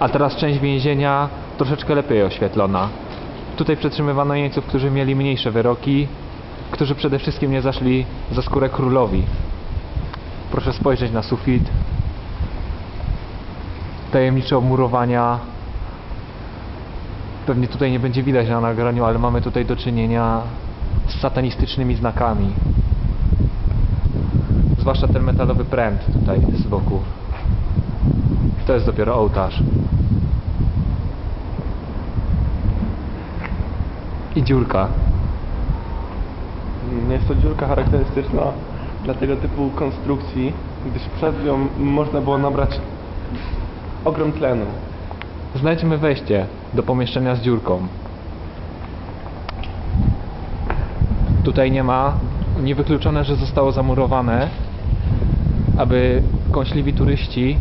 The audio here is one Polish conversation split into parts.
A teraz część więzienia troszeczkę lepiej oświetlona. Tutaj przetrzymywano jeńców, którzy mieli mniejsze wyroki, którzy przede wszystkim nie zaszli za skórę królowi. Proszę spojrzeć na sufit. Tajemnicze omurowania. Pewnie tutaj nie będzie widać na nagraniu, ale mamy tutaj do czynienia z satanistycznymi znakami. Zwłaszcza ten metalowy pręt tutaj z boku. To jest dopiero ołtarz. I dziurka. Jest to dziurka charakterystyczna dla tego typu konstrukcji, gdyż przez nią można było nabrać ogrom tlenu. Znajdźmy wejście do pomieszczenia z dziurką. Tutaj nie ma, niewykluczone, że zostało zamurowane, aby kąśliwi turyści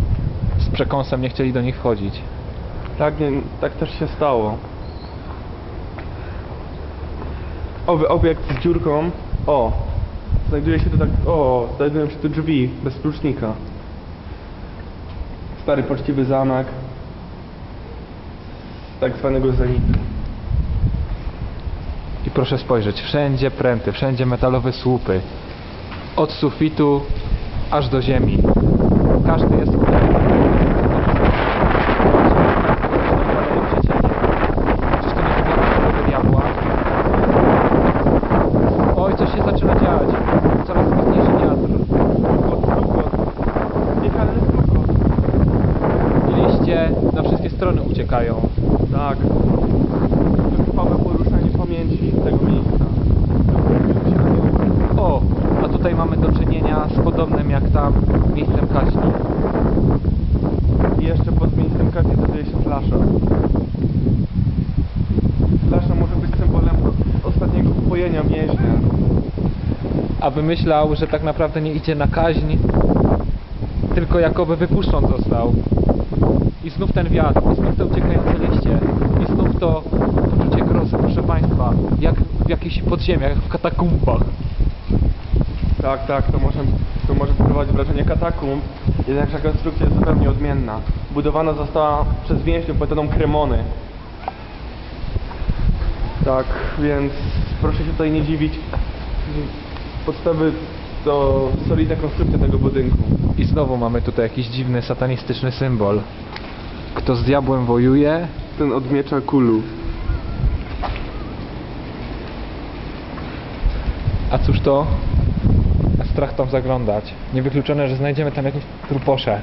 z przekąsem nie chcieli do nich wchodzić. Tak, nie, tak też się stało. Owy obiekt z dziurką, o, znajduje się tu tak, o, znajdują się tu drzwi bez klucznika. Stary poczciwy zamek, tak zwanego zenitu. I proszę spojrzeć, wszędzie pręty, wszędzie metalowe słupy. Od sufitu aż do ziemi. Każdy jest Czyż to nie wygląda jak diabła? Oj, coś się zaczyna dziać. Coraz mocniejszy wiatr. Niechalny stukot. I liście na wszystkie strony uciekają. Tak. Trwałe poruszanie pamięci tego miejsca. O, a tutaj mamy do czynienia z podobnym jak tam miejscem kaźni. I jeszcze pod miejscem kaźni znajduje się flasza. Flasza może być symbolem ostatniego upojenia więźnia. aby myślał, że tak naprawdę nie idzie na kaźń, tylko jakoby wypuszczony został. I znów ten wiatr, i znów te uciekające liście, i znów to poczucie grozy, proszę Państwa, jak w jakichś podziemiach, jak w katakumbach. Tak, tak, to może, to może wprowadzić wrażenie katakumb, jednakże konstrukcja jest zupełnie odmienna. Budowana została przez więźniów metodą kremony. Tak, więc proszę się tutaj nie dziwić. Podstawy to solidna konstrukcja tego budynku. I znowu mamy tutaj jakiś dziwny, satanistyczny symbol. Kto z diabłem wojuje, Ten od miecza kulu. a cóż to? A strach tam zaglądać. Niewykluczone, że znajdziemy tam jakieś truposze.